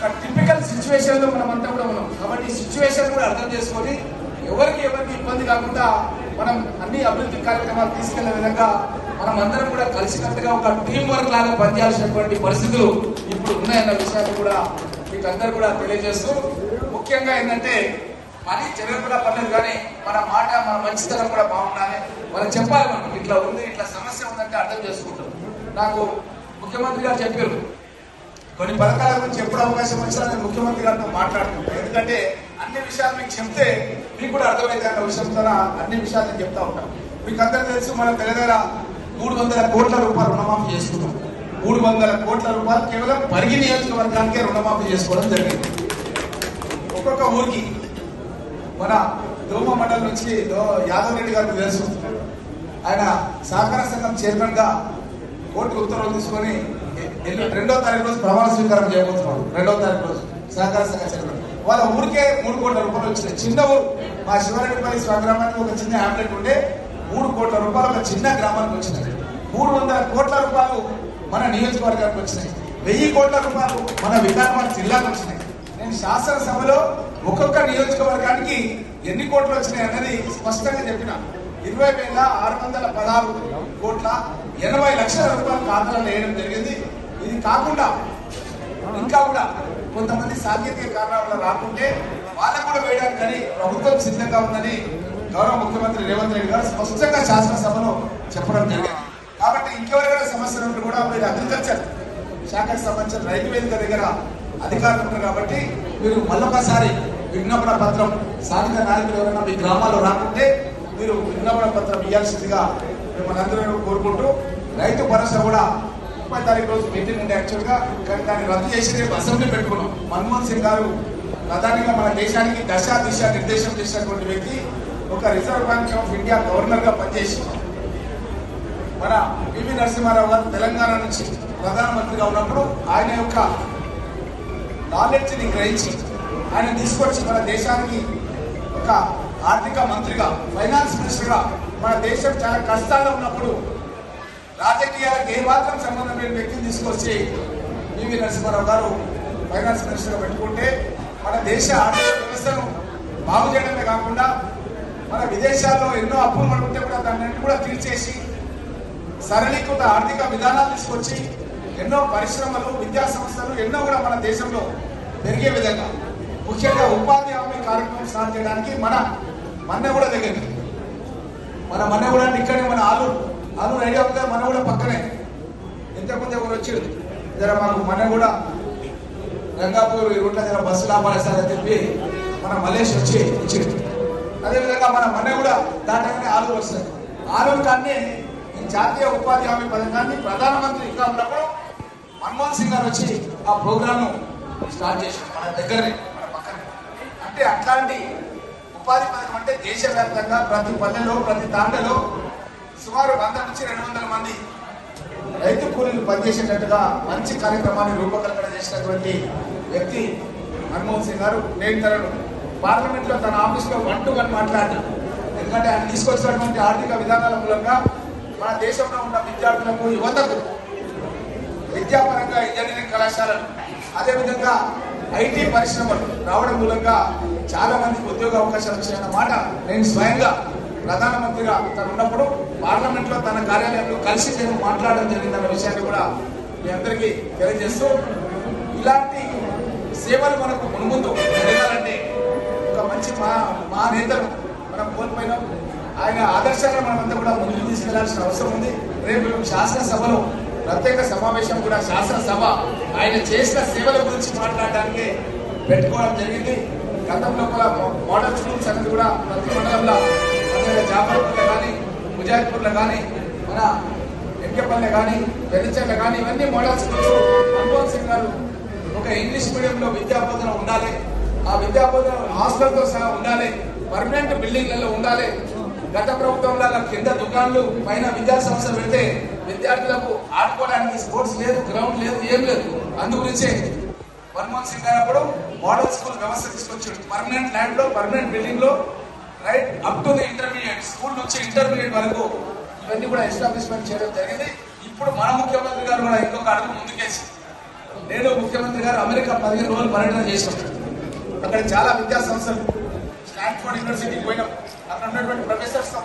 ఒక టిపికల్ సిచ్యువేషన్లో మనం అంతా కూడా ఉన్నాం. కాబట్టి ఈ సిచ్యువేషన్ కూడా అర్థం చేసుకొని ఎవరికి ఎవరికి ఇబ్బంది కాకుండా మనం అన్ని అభివృద్ధి కార్యక్రమాలు తీసుకెళ్ళే విధంగా మనం అందరం కూడా కలిసికట్టుగా ఒక టీం వర్క్ లాగా పనిచేయాల్సినటువంటి పరిస్థితులు ఇప్పుడు ఉన్నాయన్న విషయాన్ని కూడా మీకు అందరు కూడా తెలియజేస్తూ ముఖ్యంగా ఏంటంటే పని కూడా పర్లేదు కానీ మన మాట మన మంచితనం కూడా బాగుండాలి. మనం చెప్పాలి మనం. ఇట్లా ఉంది ఇట్లా సమస్య ఉందంటే అర్థం చేసుకుంటాం. నాకు ముఖ్యమంత్రి గారు చెప్పారు కొన్ని పథకాల గురించి ఎప్పుడు అవకాశం వచ్చినా నేను ముఖ్యమంత్రి గారితో మాట్లాడుతుంటాను ఎందుకంటే అన్ని విషయాలు మీకు చెప్తే మీకు కూడా అర్థమైతే అన్న విషయంతో అన్ని విషయాలు నేను చెప్తా ఉంటాను మీకు అందరూ తెలుసు మనం తెలంగాణ మూడు వందల కోట్ల రూపాయలు రుణమాఫీ చేసుకున్నాం. మూడు వందల కోట్ల రూపాయలు కేవలం పరిగి నియోజకవర్గానికే రుణమాఫీ చేసుకోవడం జరిగింది. ఒక్కొక్క ఊరికి మన దోమ మండలం నుంచి యాదవ్ రెడ్డి గారికి తెలుసు. ఆయన సహకార సంఘం చైర్మన్గా కోర్టు ఉత్తర్వులు తీసుకొని రెండో తారీఖు రోజు ప్రమాణ స్వీకారం చేయబోతున్నాడు రెండో తారీఖు రోజు సహకార సంఘ చైర్మన్. వాళ్ళ ఊరికే మూడు కోట్ల రూపాయలు వచ్చినాయి. చిన్న ఊరు మా శివరెడ్డిపల్లి స్వగ్రామానికి ఒక చిన్న ఆమ్లెట్ ఉండే మూడు కోట్ల రూపాయలు ఒక చిన్న గ్రామానికి వచ్చినాయి. మూడు వందల కోట్ల రూపాయలు మన నియోజకవర్గానికి వచ్చినాయి. వెయ్యి కోట్ల రూపాయలు మన వికారాబాద్ జిల్లాకు వచ్చినాయి. నేను శాసనసభలో ఒక్కొక్క నియోజకవర్గానికి ఎన్ని కోట్లు వచ్చినాయి అన్నది స్పష్టంగా చెప్పిన. ఇరవై వేల ఆరు వందల పదహారు కోట్ల ఎనభై లక్షల రూపాయలు ఖాతాలో వేయడం జరిగింది. ఇది కాకుండా ఇంకా కూడా కొంతమంది సాంకేతిక కారణాల వల్ల రాకుంటే వాళ్ళకు కూడా వేయడానికి కానీ ప్రభుత్వం సిద్ధంగా ఉందని గౌరవ ముఖ్యమంత్రి రేవంత్ రెడ్డి గారు స్పష్టంగా శాసనసభలో చెప్పడం జరిగింది. కాబట్టి ఇంకెవరైనా సమస్యలు ఉంటే కూడా మీరు అగ్రికల్చర్ శాఖకు సంబంధించిన రైతు వేదిక దగ్గర అధికారులు ఉన్నారు కాబట్టి మీరు మళ్ళొకసారి విజ్ఞాపన పత్రం స్థానిక నాయకులు ఎవరైనా మీ గ్రామాల్లో రాకుంటే మీరు విజ్ఞాపన పత్రం ఇవ్వాల్సిందిగా మిమ్మల్ని అందరూ కోరుకుంటూ రైతు భరోసా కూడా ముప్పై తారీఖు రోజు మీటింగ్ ఉండే యాక్చువల్గా. కానీ దాన్ని రద్దు చేసి రేపు అసెంబ్లీ పెట్టుకున్నాం. మన్మోహన్ సింగ్ గారు ప్రధానిగా మన దేశానికి దశ దిశ నిర్దేశం చేసినటువంటి వ్యక్తి ఒక రిజర్వ్ బ్యాంక్ ఆఫ్ ఇండియా గవర్నర్గా పనిచేసి మన పివి నరసింహారావు గారు తెలంగాణ నుంచి ప్రధానమంత్రిగా ఉన్నప్పుడు ఆయన యొక్క నాలెడ్జ్ని గ్రహించి ఆయన తీసుకొచ్చి మన దేశానికి ఒక ఆర్థిక మంత్రిగా ఫైనాన్స్ మినిస్టర్గా మన దేశం చాలా కష్టాల్లో ఉన్నప్పుడు రాజకీయాలకు ఏమాత్రం సంబంధం లేని వ్యక్తిని తీసుకొచ్చి పివి నరసింహారావు గారు ఫైనాన్స్ మినిస్టర్గా పెట్టుకుంటే మన దేశ ఆర్థిక వ్యవస్థను బాగు చేయడమే కాకుండా మన విదేశాల్లో ఎన్నో అప్పులు పడుకుంటే కూడా దాన్ని కూడా తీర్చేసి సరళీకృత ఆర్థిక విధానాలు తీసుకొచ్చి ఎన్నో పరిశ్రమలు విద్యా సంస్థలు ఎన్నో కూడా మన దేశంలో పెరిగే విధంగా. ముఖ్యంగా ఉపాధి హామీ కార్యక్రమం స్టార్ట్ చేయడానికి మన మన్న కూడా దగ్గర మన మన కూడా ఇక్కడే మన ఆలు ఆలు ఐడియా అవుతుంది? మన కూడా పక్కనే. ఇంతకుముందు ఎవరు వచ్చాడు జర మాకు మన కూడా రంగాపూర్ ఈ రూట్లో జర బస్సులు అని చెప్పి మన మలేష్ వచ్చి ఇచ్చింది అదేవిధంగా మన మన కూడా దాటగానే ఆలు వస్తుంది. ఆలు కానీ ఈ జాతీయ ఉపాధి హామీ పథకాన్ని ప్రధానమంత్రి ఇంకా ఉన్నప్పుడు మన్మోహన్ సింగ్ గారు వచ్చి ఆ ప్రోగ్రామ్ స్టార్ట్ చేసి మన దగ్గరనే మన పక్కనే. అంటే అట్లాంటి ఉపాధి పథకం అంటే దేశవ్యాప్తంగా ప్రతి పల్లెలో ప్రతి తాండలో సుమారు వంద నుంచి రెండు వందల మంది రైతు కూలీలు పనిచేసేటట్టుగా మంచి కార్యక్రమాన్ని రూపకల్పన చేసినటువంటి వ్యక్తి మన్మోహన్ సింగ్ గారు నేను తనను పార్లమెంట్లో తన ఆఫీస్లో వన్ టు వన్ మాట్లాడినా ఎందుకంటే ఆయన తీసుకొచ్చినటువంటి ఆర్థిక విధానాల మూలంగా మన దేశంలో ఉన్న విద్యార్థులకు యువతకు విద్యాపరంగా ఇంజనీరింగ్ కళాశాలలు అదేవిధంగా ఐటీ పరిశ్రమలు రావడం మూలంగా చాలా మందికి ఉద్యోగ అవకాశాలు వచ్చాయన్న మాట నేను స్వయంగా ప్రధానమంత్రిగా తను ఉన్నప్పుడు పార్లమెంట్లో తన కార్యాలయంలో కలిసి నేను మాట్లాడడం జరిగిందన్న విషయాన్ని కూడా మీ అందరికీ తెలియజేస్తూ ఇలాంటి సేవలు మనకు మున్ముందు జరగాలంటే ఒక మంచి మా మా నేతలు మనం కోల్పోయినాం. ఆయన ఆదర్శాలను మనమంతా కూడా ముందుకు తీసుకెళ్ళాల్సిన అవసరం ఉంది. రేపు శాసనసభలో ప్రత్యేక సమావేశం కూడా శాసనసభ ఆయన చేసిన సేవల గురించి మాట్లాడడానికి పెట్టుకోవడం జరిగింది. గతంలో కూడా మోడల్ స్కూల్స్ అనేది కూడా ప్రతి మండలంలో అదేవిధంగా జాఫర్పూర్లో కానీ ముజాహిద్పూర్లో కానీ మన ఎంకెపల్లి కానీ వెలిచర్ల కానీ ఇవన్నీ మోడల్ స్కూల్స్. మన్మోహన్ సింగ్ గారు ఒక ఇంగ్లీష్ మీడియంలో విద్యా బోధన ఉండాలి. ఆ విద్యా బోధన హాస్టల్తో సహా ఉండాలి. పర్మనెంట్ బిల్డింగ్లలో ఉండాలి. గత ప్రభుత్వంలో కింద దుకాణాలు పైన విద్యా సంస్థ పెడితే విద్యార్థులకు ఆడుకోవడానికి స్పోర్ట్స్ లేదు గ్రౌండ్ లేదు ఏం లేదు. అందుగురించే మన్మోహన్ సింగ్ గారు అప్పుడు మోడల్ స్కూల్ వ్యవస్థ తీసుకొచ్చాడు. పర్మనెంట్ ల్యాండ్లో పర్మనెంట్ బిల్డింగ్లో right up to the intermediate school నుంచి ఇంటర్మీడియట్ వరకు ఇవన్నీ కూడా ఎస్టాబ్లిష్మెంట్ చేయడం జరిగింది. ఇప్పుడు మన ముఖ్యమంత్రి గారు కూడా ఇంకొక అడుగు ముందుకేసి నేను ముఖ్యమంత్రి గారు అమెరికా పదిహేను రోజులు పర్యటన చేసాం అక్కడ చాలా విద్యా సంస్థలు స్టాన్ఫోర్డ్ యూనివర్సిటీకి పోయినాం. అక్కడ ఉన్నటువంటి ప్రొఫెసర్స్తో